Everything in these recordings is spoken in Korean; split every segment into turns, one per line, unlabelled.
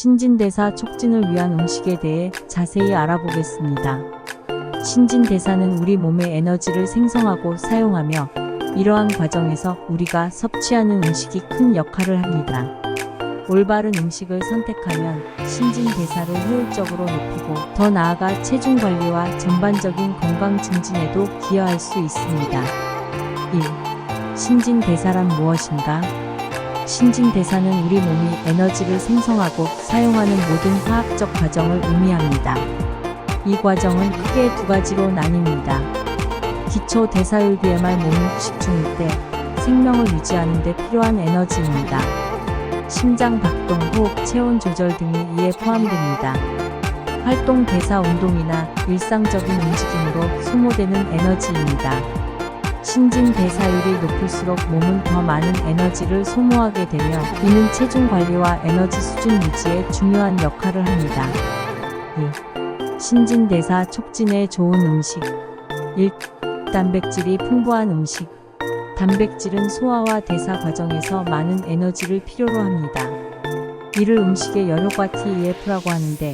신진대사 촉진을 위한 음식에 대해 자세히 알아보겠습니다. 신진대사는 우리 몸의 에너지를 생성하고 사용하며 이러한 과정에서 우리가 섭취하는 음식이 큰 역할을 합니다. 올바른 음식을 선택하면 신진대사를 효율적으로 높이고 더 나아가 체중 관리와 전반적인 건강 증진에도 기여할 수 있습니다. 1. 신진대사란 무엇인가? 신진 대사는 우리 몸이 에너지를 생성하고 사용하는 모든 화학적 과정을 의미합니다. 이 과정은 크게 두 가지로 나뉩니다. 기초 대사율 BMR 몸이 휴식 중일 때 생명을 유지하는 데 필요한 에너지입니다. 심장 박동, 호흡, 체온 조절 등이 이에 포함됩니다. 활동 대사 운동이나 일상적인 움직임으로 소모되는 에너지입니다. 신진 대사율이 높을수록 몸은 더 많은 에너지를 소모하게 되며 이는 체중 관리와 에너지 수준 유지에 중요한 역할을 합니다. 2. 신진 대사 촉진에 좋은 음식 1. 단백질이 풍부한 음식 단백질은 소화와 대사 과정에서 많은 에너지를 필요로 합니다. 이를 음식의 열효과 TEF라고 하는데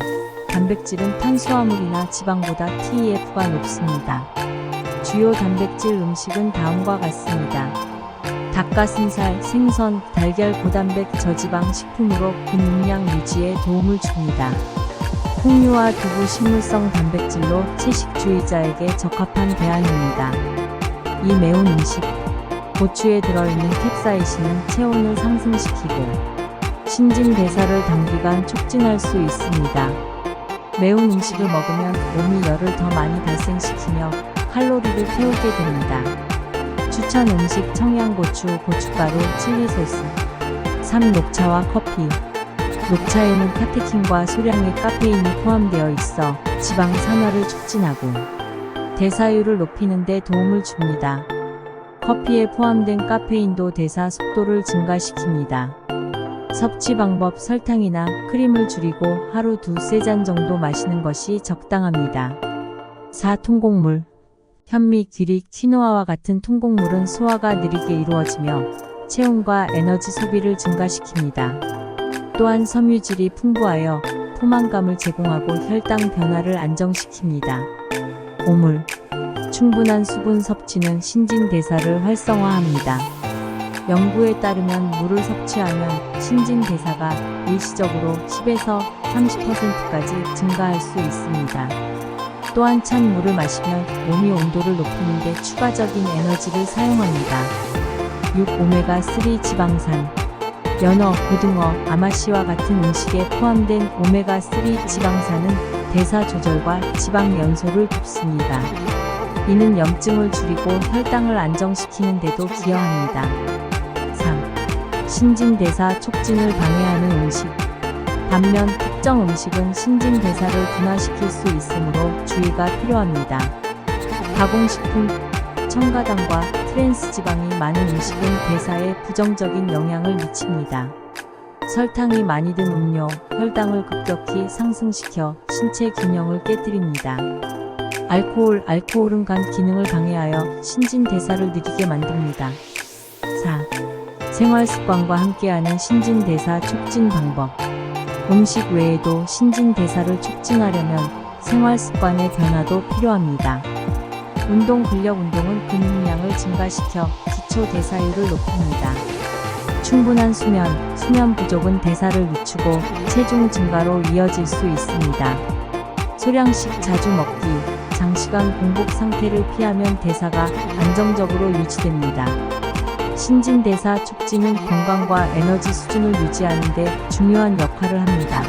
단백질은 탄수화물이나 지방보다 TEF가 높습니다. 주요 단백질 음식은 다음과 같습니다. 닭가슴살, 생선, 달걀 고단백 저지방 식품으로 근육량 유지에 도움을 줍니다. 콩류와 두부 식물성 단백질로 채식주의자에게 적합한 대안입니다. 이 매운 음식, 고추에 들어있는 캡사이신은 체온을 상승시키고 신진대사를 단기간 촉진할 수 있습니다. 매운 음식을 먹으면 몸이 열을 더 많이 발생시키며 칼로리를 태우게 됩니다. 추천 음식 청양고추, 고춧가루, 칠리소스 3. 녹차와 커피 녹차에는 카테킨과 소량의 카페인이 포함되어 있어 지방 산화를 촉진하고 대사율을 높이는 데 도움을 줍니다. 커피에 포함된 카페인도 대사 속도를 증가시킵니다. 섭취 방법 설탕이나 크림을 줄이고 하루 두세 잔 정도 마시는 것이 적당합니다. 4. 통곡물 현미, 귀리, 키노아와 같은 통곡물은 소화가 느리게 이루어지며 체온과 에너지 소비를 증가시킵니다. 또한 섬유질이 풍부하여 포만감을 제공하고 혈당 변화를 안정시킵니다. 오물 충분한 수분 섭취는 신진대사를 활성화합니다. 연구에 따르면 물을 섭취하면 신진대사가 일시적으로 10에서 30%까지 증가할 수 있습니다. 또한 찬 물을 마시면 몸이 온도를 높이는 데 추가적인 에너지를 사용합니다. 6. 오메가3 지방산 연어, 고등어, 아마씨와 같은 음식에 포함된 오메가3 지방산은 대사 조절과 지방 연소를 돕습니다. 이는 염증을 줄이고 혈당을 안정시키는 데도 기여합니다. 3. 신진대사 촉진을 방해하는 음식 반면 특정 음식은 신진 대사를 둔화시킬 수 있으므로 주의가 필요합니다. 가공식품, 첨가당과 트랜스 지방이 많은 음식은 대사에 부정적인 영향을 미칩니다. 설탕이 많이 든 음료, 혈당을 급격히 상승시켜 신체 균형을 깨뜨립니다. 알코올, 알코올은 간 기능을 방해하여 신진대사를 느리게 만듭니다. 4. 생활 습관과 함께하는 신진대사 촉진 방법. 음식 외에도 신진대사를 촉진하려면 생활 습관의 변화도 필요합니다. 운동 근력 운동은 근육량을 증가시켜 기초 대사율을 높입니다. 충분한 수면, 수면 부족은 대사를 늦추고 체중 증가로 이어질 수 있습니다. 소량씩 자주 먹기, 장시간 공복 상태를 피하면 대사가 안정적으로 유지됩니다. 신진대사 촉진은 건강과 에너지 수준을 유지하는 데 중요한 역할을 합니다.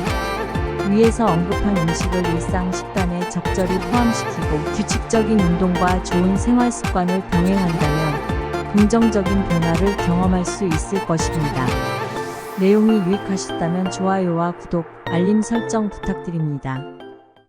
위에서 언급한 음식을 일상 식단에 적절히 포함시키고 규칙적인 운동과 좋은 생활 습관을 병행한다면 긍정적인 변화를 경험할 수 있을 것입니다. 내용이 유익하셨다면 좋아요와 구독, 알림 설정 부탁드립니다.